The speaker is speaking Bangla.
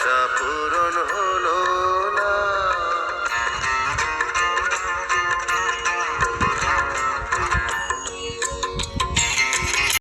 আশা পূরণ